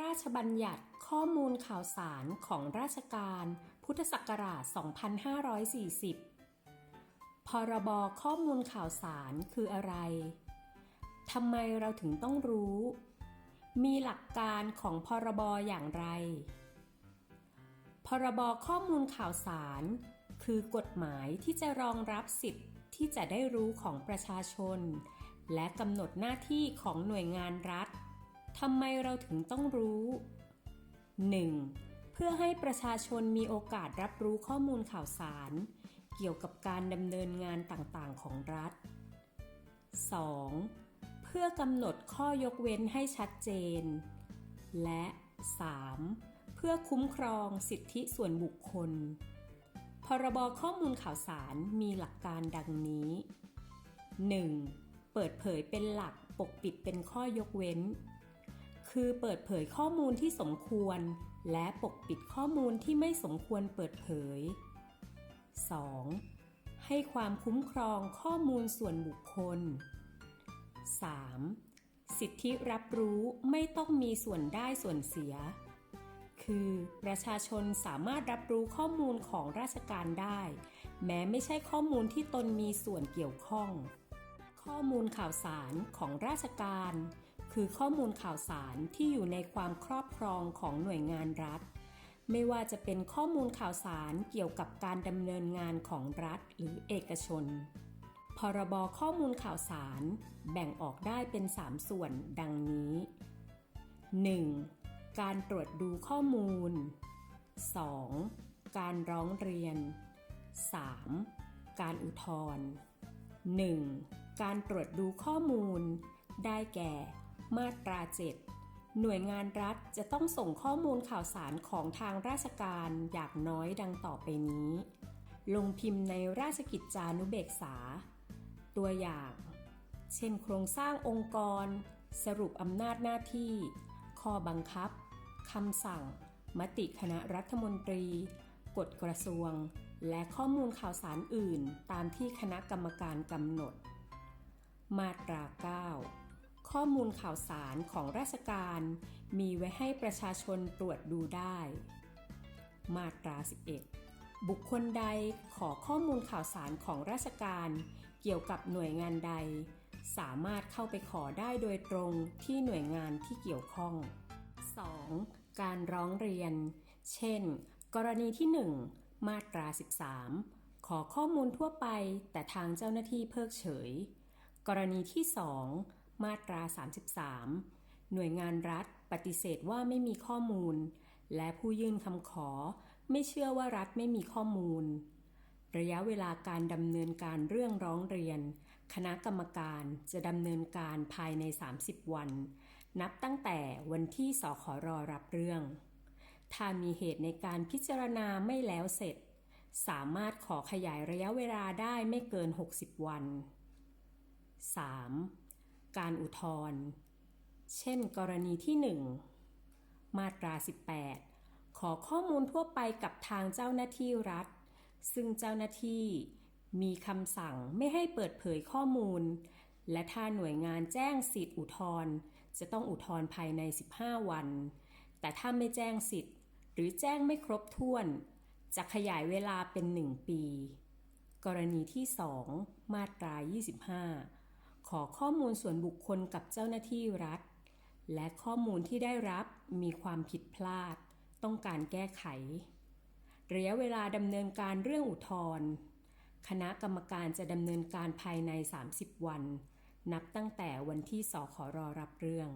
ราชบัญญัติข้อมูลข่าวสารของราชการ พุทธศักราช 2540 พรบข้อมูลข่าวสารคืออะไร ทำไมเราถึงต้องรู้ มีหลักการของพรบอย่างไร พรบข้อมูลข่าวสาร คือกฎหมายที่จะรองรับสิทธิ์ที่จะได้รู้ของประชาชน และกำหนดหน้าที่ของหน่วยงานรัฐ ทำไมเราถึงต้องรู้ 1. เพื่อให้ประชาชนมีโอกาสรับรู้ข้อมูลข่าวสาร เกี่ยวกับการดำเนินงานต่างๆ ของรัฐ 2. เพื่อกำหนดข้อยกเว้นให้ชัดเจน และ 3. เพื่อคุ้มครองสิทธิส่วนบุคคล พรบข้อมูลข่าวสารมีหลักการดังนี้ 1. เปิดเผยเป็นหลักปกปิดเป็นข้อยกเว้น คือเปิดเผยข้อมูลที่สมควร และปกปิดข้อมูลที่ไม่สมควรเปิดเผย 2. ให้ความคุ้มครองข้อมูลส่วนบุคคล 3. สิทธิรับรู้ไม่ต้องมีส่วนได้ส่วนเสีย คือประชาชนสามารถรับรู้ข้อมูลของราชการได้ แม้ไม่ใช่ข้อมูลที่ตนมีส่วนเกี่ยวข้อง ข้อมูลข่าวสารของราชการ คือข้อมูลข่าวสารที่อยู่ในความครอบครองของหน่วยงานรัฐ ไม่ว่าจะเป็นข้อมูลข่าวสารเกี่ยวกับการดำเนินงานของรัฐหรือเอกชน พรบข้อมูลข่าวสารแบ่งออกได้เป็น 3 ส่วนดังนี้ 1. การตรวจดูข้อมูล 2. การร้องเรียน 3. การอุทธรณ์ 1. การตรวจดูข้อมูล ได้แก่ มาตรา 7 หน่วยงานรัฐจะต้องส่งข้อมูลข่าวสารของทางราชการอย่างน้อยดังต่อไปนี้ ลงพิมพ์ในราชกิจจานุเบกษา ตัวอย่าง เช่น โครงสร้างองค์กร สรุปอำนาจหน้าที่ ข้อบังคับคำสั่ง มติคณะรัฐมนตรี กฎกระทรวง และข้อมูลข่าวสารอื่น ตามที่คณะกรรมการกำหนด มาตรา 9 ข้อมูลข่าวสารของราชการ มีไว้ให้ประชาชนตรวจดูได้ มาตรา 11 บุคคลใดขอข้อมูลข่าวสารของราชการ เกี่ยวกับหน่วยงานใด สามารถเข้าไปขอได้โดยตรงที่หน่วยงานที่เกี่ยวข้อง 2. การร้องเรียน เช่น กรณีที่ 1 มาตรา 13 ขอข้อมูลทั่วไป แต่ทางเจ้าหน้าที่เพิกเฉย กรณีที่ 2 มาตรา 33 หน่วยงานรัฐปฏิเสธว่าไม่มีข้อมูล และผู้ยื่นคำขอ ไม่เชื่อว่ารัฐไม่มีข้อมูล ระยะเวลาการดำเนินการเรื่องร้องเรียน คณะกรรมการจะดำเนินการภายใน 30 วัน นับตั้งแต่วันที่สขรรับเรื่อง ถ้ามีเหตุในการพิจารณาไม่แล้วเสร็จ สามารถขอขยายระยะเวลาได้ไม่เกิน 60 วัน 3. การอุทธรณ์เช่น กรณีที่ 1 มาตรา 18 ขอข้อมูลทั่วไปกับทางเจ้าหน้าที่รัฐ ซึ่งเจ้าหน้าที่มีคำสั่งไม่ให้เปิดเผยข้อมูล และถ้าหน่วยงานแจ้งสิทธิอุทธรณ์จะต้องอุทธรณ์ภายใน 15 วัน แต่ถ้าไม่แจ้งสิทธิ์ หรือแจ้งไม่ครบถ้วน จะขยายเวลาเป็น 1 ปี กรณีที่ 2 มาตรา 25 ขอข้อมูลส่วนบุคคลกับเจ้าหน้าที่รัฐ และข้อมูลที่ได้รับมีความผิดพลาด ต้องการแก้ไข ระยะเวลาดำเนินการเรื่องอุทธรณ์คณะกรรมการจะดำเนินการภายใน 30 วัน นับตั้งแต่วันที่สขรรับเรื่อง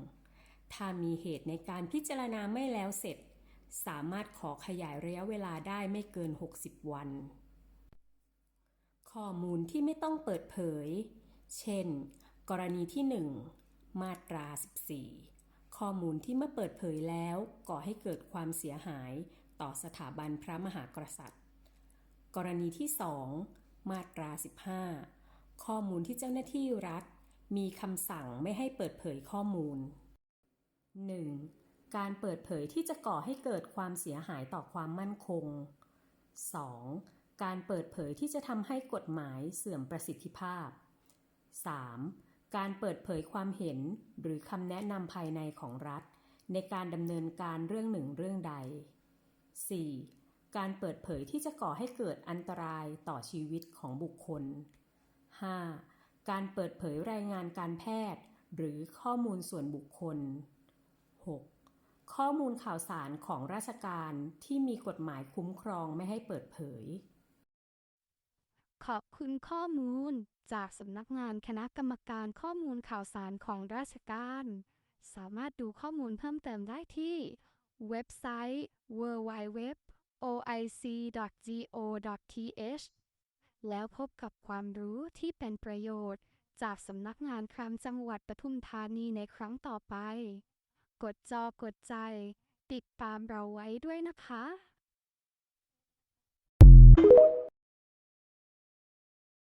ถ้ามีเหตุในการพิจารณาไม่แล้วเสร็จ สามารถขอขยายระยะเวลาได้ไม่เกิน 60 วัน ข้อมูลที่ไม่ต้องเปิดเผย เช่น กรณีที่ 1 มาตรา 14 ข้อมูลที่เมื่อเปิดเผยแล้วก่อให้เกิดความเสียหายต่อสถาบันพระมหากษัตริย์ กรณีที่ 2 มาตรา 15 ข้อมูลที่เจ้าหน้าที่รัฐ มีคำสั่งไม่ให้เปิดเผยข้อมูล 1. การเปิดเผยที่จะก่อให้เกิดความเสียหายต่อความมั่นคง 2. การเปิดเผยที่จะทำให้กฎหมายเสื่อมประสิทธิภาพ 3. การเปิดเผยความเห็นหรือคำแนะนำภายในของรัฐ ในการดำเนินการเรื่องหนึ่งเรื่องใด 4. การเปิดเผยที่จะก่อให้เกิดอันตรายต่อชีวิตของบุคคล 5. การเปิดเผยรายงานการแพทย์ หรือข้อมูลส่วนบุคคล 6. ข้อมูลข่าวสารของราชการที่มีกฎหมายคุ้มครองไม่ให้เปิดเผย ขอบคุณข้อมูลจากสำนักงานคณะกรรมการข้อมูลข่าวสารของราชการ สามารถดูข้อมูลเพิ่มเติมได้ที่ เว็บไซต์ www.oic.go.th แล้วพบกับความรู้ที่เป็นประโยชน์ จากสำนักงานคลังจังหวัดปทุมธานีในครั้งต่อไป กดจอกดใจ ติดตามเราไว้ด้วยนะคะ